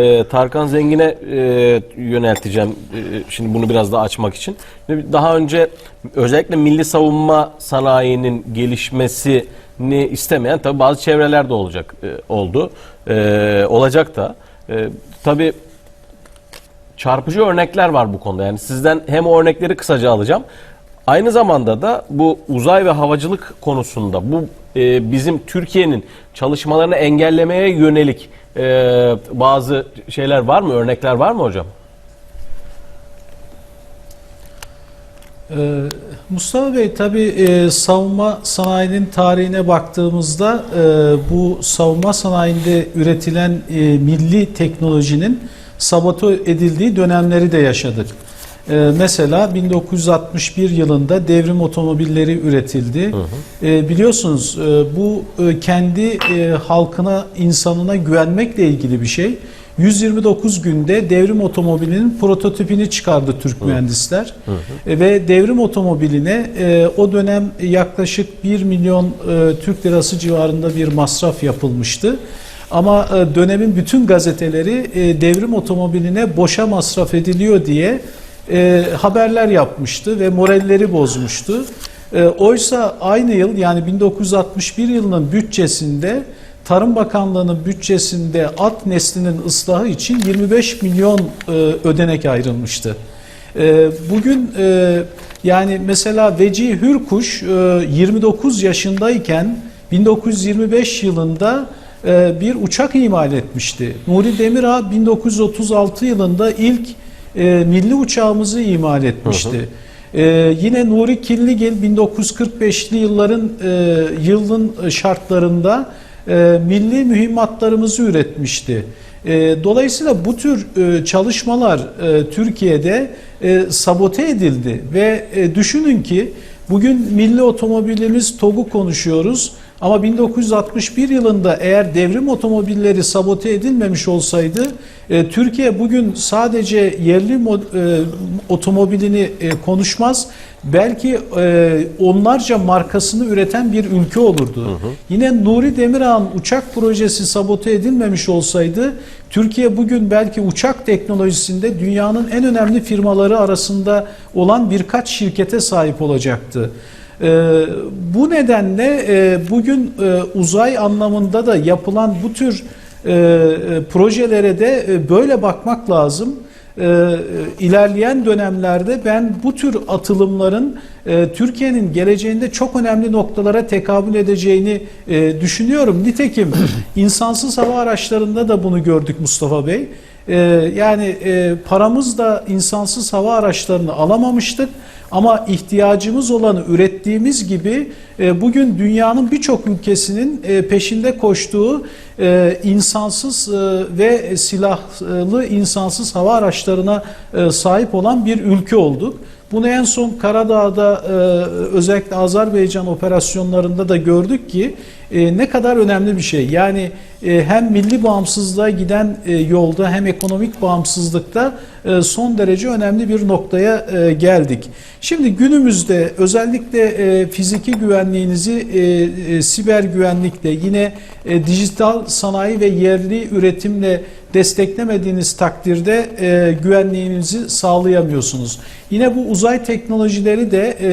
Ee, Tarkan Zengin'e e, yönelteceğim e, şimdi bunu biraz daha açmak için. Daha önce özellikle milli savunma sanayinin gelişmesini istemeyen tabii bazı çevreler de olacak e, oldu. E, olacak da. E, tabii çarpıcı örnekler var bu konuda. Yani sizden hem o örnekleri kısaca alacağım. Aynı zamanda da bu uzay ve havacılık konusunda bu e, bizim Türkiye'nin çalışmalarını engellemeye yönelik e, bazı şeyler var mı? Örnekler var mı hocam? Ee, Mustafa Bey tabi e, savunma sanayinin tarihine baktığımızda e, bu savunma sanayinde üretilen e, milli teknolojinin sabote edildiği dönemleri de yaşadık. E, mesela 1961 yılında devrim otomobilleri üretildi. E, biliyorsunuz e, bu e, kendi e, halkına, insanına güvenmekle ilgili bir şey. 129 günde devrim otomobilinin prototipini çıkardı Türk mühendisler. E, Ve devrim otomobiline e, o dönem yaklaşık 1 milyon e, Türk lirası civarında bir masraf yapılmıştı. Ama e, dönemin bütün gazeteleri e, devrim otomobiline boşa masraf ediliyor diye e, haberler yapmıştı ve moralleri bozmuştu. E, oysa aynı yıl yani 1961 yılının bütçesinde Tarım Bakanlığı'nın bütçesinde at neslinin ıslahı için 25 milyon e, ödenek ayrılmıştı. E, bugün e, yani mesela Veci Hürkuş e, 29 yaşındayken 1925 yılında e, bir uçak imal etmişti. Nuri Demirağ 1936 yılında ilk e, milli uçağımızı imal etmişti. Ee, yine Nuri Killigil 1945'li yılların e, yılın şartlarında e, milli mühimmatlarımızı üretmişti. E, dolayısıyla bu tür e, çalışmalar e, Türkiye'de e, sabote edildi ve e, düşünün ki bugün milli otomobilimiz TOG'u konuşuyoruz. Ama 1961 yılında eğer devrim otomobilleri sabote edilmemiş olsaydı e, Türkiye bugün sadece yerli mo- e, otomobilini e, konuşmaz belki e, onlarca markasını üreten bir ülke olurdu. Yine Nuri Demirağ'ın uçak projesi sabote edilmemiş olsaydı Türkiye bugün belki uçak teknolojisinde dünyanın en önemli firmaları arasında olan birkaç şirkete sahip olacaktı. Ee, bu nedenle e, bugün e, uzay anlamında da yapılan bu tür e, e, projelere de e, böyle bakmak lazım. E, e, ilerleyen dönemlerde ben bu tür atılımların e, Türkiye'nin geleceğinde çok önemli noktalara tekabül edeceğini e, düşünüyorum. Nitekim insansız hava araçlarında da bunu gördük Mustafa Bey. E, yani e, paramız da insansız hava araçlarını alamamıştık. Ama ihtiyacımız olanı ürettiğimiz gibi e, bugün dünyanın birçok ülkesinin e, peşinde koştuğu e, insansız e, ve silahlı insansız hava araçlarına e, sahip olan bir ülke olduk. Bunu en son Karadağ'da e, özellikle Azerbaycan operasyonlarında da gördük ki e, ne kadar önemli bir şey. Yani e, hem milli bağımsızlığa giden e, yolda hem ekonomik bağımsızlıkta e, son derece önemli bir noktaya e, geldik. Şimdi günümüzde özellikle e, fiziki güvenliğinizi e, e, siber güvenlikle yine e, dijital sanayi ve yerli üretimle desteklemediğiniz takdirde e, güvenliğinizi sağlayamıyorsunuz. Yine bu uzay teknolojileri de e,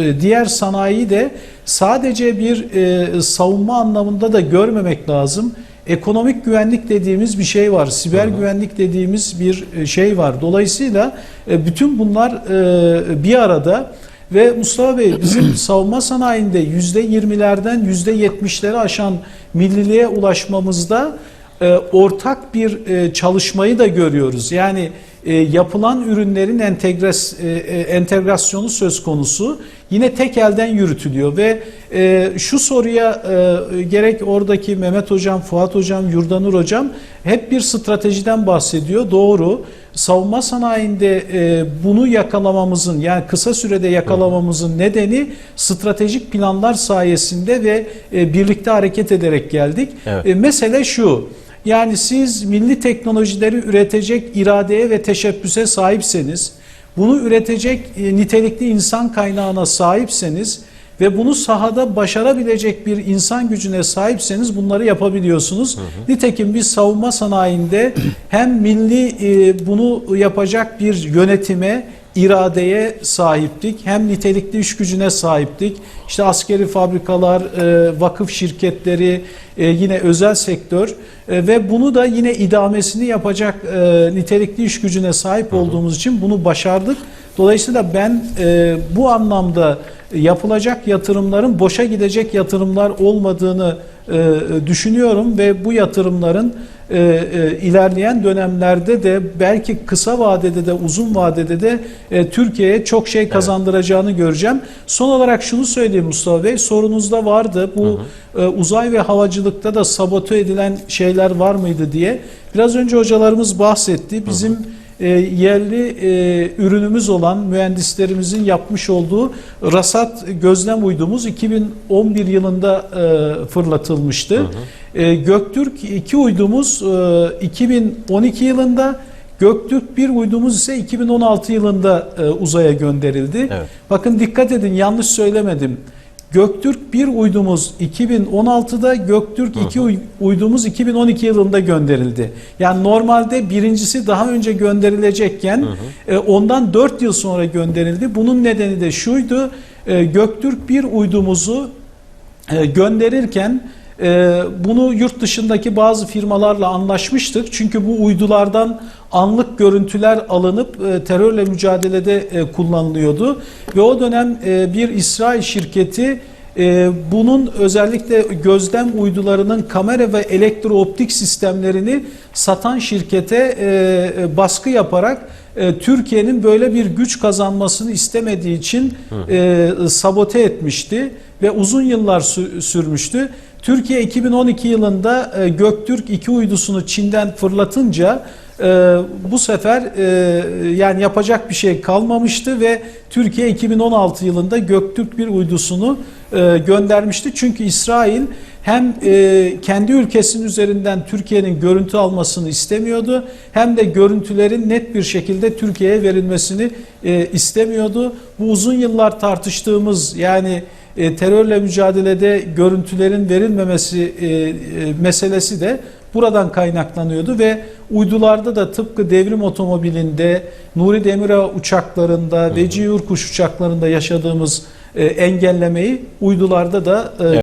e, diğer sanayiyi de sadece bir e, savunma anlamında da görmemek lazım. Ekonomik güvenlik dediğimiz bir şey var. Siber güvenlik dediğimiz bir e, şey var. Dolayısıyla e, bütün bunlar e, bir arada ve Mustafa Bey bizim savunma sanayinde %20'lerden %70'lere aşan milliliğe ulaşmamızda e, ortak bir e, çalışmayı da görüyoruz. Yani e, yapılan ürünlerin entegres, e, e, entegrasyonu söz konusu yine tek elden yürütülüyor ve e, şu soruya e, gerek oradaki Mehmet Hocam, Fuat Hocam, Yurdanur Hocam hep bir stratejiden bahsediyor. Doğru. Savunma sanayinde e, bunu yakalamamızın yani kısa sürede yakalamamızın nedeni stratejik planlar sayesinde ve e, birlikte hareket ederek geldik. Evet. E, mesele şu. Yani siz milli teknolojileri üretecek iradeye ve teşebbüse sahipseniz, bunu üretecek e, nitelikli insan kaynağına sahipseniz ve bunu sahada başarabilecek bir insan gücüne sahipseniz bunları yapabiliyorsunuz. Nitekim biz savunma sanayinde hem milli e, bunu yapacak bir yönetime iradeye sahiptik. Hem nitelikli iş gücüne sahiptik. İşte askeri fabrikalar, e, vakıf şirketleri, e, yine özel sektör e, ve bunu da yine idamesini yapacak nitelikli iş gücüne sahip olduğumuz için bunu başardık. Dolayısıyla ben bu anlamda yapılacak yatırımların boşa gidecek yatırımlar olmadığını düşünüyorum ve bu yatırımların e, e, ilerleyen dönemlerde de belki kısa vadede de uzun vadede de e, Türkiye'ye çok şey kazandıracağını göreceğim. Son olarak şunu söyleyeyim Mustafa Bey, sorunuzda vardı bu e, uzay ve havacılıkta da sabote edilen şeyler var mıydı diye. Biraz önce hocalarımız bahsetti. Bizim e, yerli e, ürünümüz olan mühendislerimizin yapmış olduğu rasat gözlem uydumuz 2011 yılında e, fırlatılmıştı. E, Göktürk 2 uydumuz e, 2012 yılında Göktürk 1 uydumuz ise 2016 yılında e, uzaya gönderildi. Evet. Bakın dikkat edin yanlış söylemedim. Göktürk 1 uydumuz 2016'da, Göktürk 2 uy- uydumuz 2012 yılında gönderildi. Yani normalde birincisi daha önce gönderilecekken e, ondan 4 yıl sonra gönderildi. Bunun nedeni de şuydu. e, Göktürk 1 uydumuzu e, gönderirken bunu yurt dışındaki bazı firmalarla anlaşmıştık. Çünkü bu uydulardan anlık görüntüler alınıp e, terörle mücadelede e, kullanılıyordu. Ve o dönem e, bir İsrail şirketi bunun özellikle gözlem uydularının kamera ve elektrooptik sistemlerini satan şirkete baskı yaparak Türkiye'nin böyle bir güç kazanmasını istemediği için e, sabote etmişti ve uzun yıllar sü- sürmüştü. Türkiye 2012 yılında e, Göktürk 2 uydusunu Çin'den fırlatınca e, bu sefer e, yani yapacak bir şey kalmamıştı ve Türkiye 2016 yılında Göktürk bir uydusunu e, göndermişti. Çünkü İsrail hem e, kendi ülkesinin üzerinden Türkiye'nin görüntü almasını istemiyordu hem de görüntülerin net bir şekilde Türkiye'ye verilmesini e, istemiyordu. Bu uzun yıllar tartıştığımız yani e, terörle mücadelede görüntülerin verilmemesi e, e, meselesi de buradan kaynaklanıyordu ve uydularda da tıpkı devrim otomobilinde, Nuri Demirağ uçaklarında, Veci Yurkuş uçaklarında yaşadığımız e, engellemeyi uydularda da e,